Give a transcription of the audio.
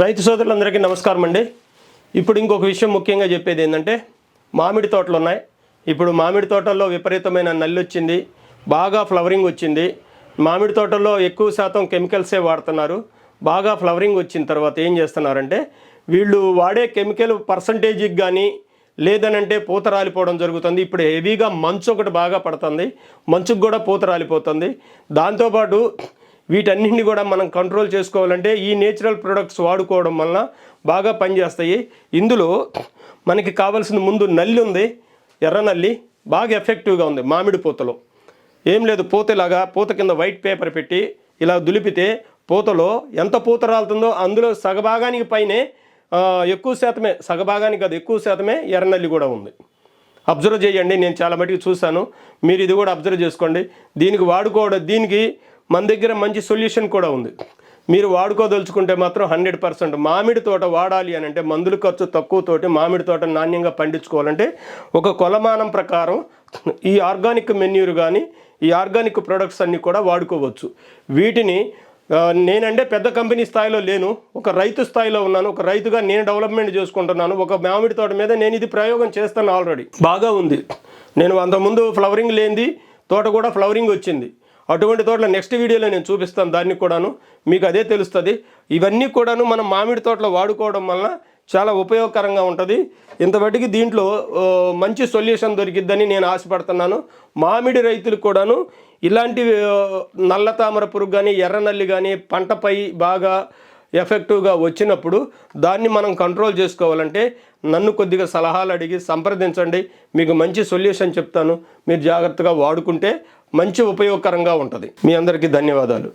రైతు సోదరులందరికీ నమస్కారం అండి. ఇప్పుడు ఇంకొక విషయం ముఖ్యంగా చెప్పేది ఏంటంటే మామిడి తోటలు ఉన్నాయి. ఇప్పుడు మామిడి తోటల్లో విపరీతమైన నల్లి వచ్చింది బాగా ఫ్లవరింగ్ వచ్చింది. మామిడి తోటల్లో ఎక్కువ శాతం కెమికల్సే వాడుతున్నారు. బాగా ఫ్లవరింగ్ వచ్చిన తర్వాత ఏం చేస్తున్నారంటే వీళ్ళు వాడే కెమికల్ పర్సంటేజ్కి కానీ లేదనంటే పూత రాలిపోవడం జరుగుతుంది. ఇప్పుడు హెవీగా మంచు ఒకటి బాగా పడుతుంది. మంచుకు కూడా పూత రాలిపోతుంది. దాంతోపాటు వీటన్నింటిని కూడా మనం కంట్రోల్ చేసుకోవాలంటే ఈ నేచురల్ ప్రొడక్ట్స్ వాడుకోవడం వలన బాగా పనిచేస్తాయి. ఇందులో మనకి కావాల్సిన ముందు నల్లి ఉంది ఎర్ర నల్లి బాగా ఎఫెక్టివ్గా ఉంది మామిడి పూతలో. ఏం లేదు పూతలాగా పూత కింద వైట్ పేపర్ పెట్టి ఇలా దులిపితే పూతలో ఎంత పూత రాలుతుందో అందులో సగభాగానికి పైనే ఎక్కువ శాతమే సగభాగానికి కాదు ఎక్కువ శాతమే ఎర్రనల్లి కూడా ఉంది. అబ్జర్వ్ చేయండి నేను చాలా మటుకు చూశాను. మీరు ఇది కూడా అబ్జర్వ్ చేసుకోండి. దీనికి వాడుకోవడం దీనికి మన దగ్గర మంచి సొల్యూషన్ కూడా ఉంది. మీరు వాడుకోదలుచుకుంటే మాత్రం హండ్రెడ్ పర్సెంట్ మామిడి తోట వాడాలి అని అంటే మందుల ఖర్చు తక్కువతోటి మామిడి తోట నాణ్యంగా పండించుకోవాలంటే ఒక కొలమానం ప్రకారం ఈ ఆర్గానిక్ మెన్యూర్ కానీ ఈ ఆర్గానిక్ ప్రొడక్ట్స్ అన్నీ కూడా వాడుకోవచ్చు. వీటిని నేనంటే పెద్ద కంపెనీ స్థాయిలో లేను. ఒక రైతు స్థాయిలో ఉన్నాను. ఒక రైతుగా నేను డెవలప్మెంట్ చేసుకుంటున్నాను. ఒక మామిడి తోట మీద నేను ఇది ప్రయోగం చేస్తాను ఆల్రెడీ. బాగా ఉంది. నేను అంతకుముందు ఫ్లవరింగ్ లేనిది తోట కూడా ఫ్లవరింగ్ వచ్చింది. అటువంటి తోటలు నెక్స్ట్ వీడియోలో నేను చూపిస్తాను దాన్ని కూడాను. మీకు అదే తెలుస్తుంది. ఇవన్నీ కూడాను మనం మామిడి తోటలో వాడుకోవడం వలన చాలా ఉపయోగకరంగా ఉంటుంది. ఇంతవరకు దీంట్లో మంచి సొల్యూషన్ దొరికిద్దని నేను ఆశపడుతున్నాను. మామిడి రైతులకు కూడాను ఇలాంటి నల్ల తామర పురుగు కానీ ఎర్ర నల్లి కానీ పంటపై బాగా ఎఫెక్టివ్గా వచ్చినప్పుడు దాన్ని మనం కంట్రోల్ చేసుకోవాలంటే నన్ను కొద్దిగా సలహాలు అడిగి సంప్రదించండి మీకు మంచి సొల్యూషన్ చెప్తాను మీరు జాగ్రత్తగా వాడుకుంటే మంచి ఉపయోగకరంగా ఉంటుంది. మీ అందరికీ ధన్యవాదాలు.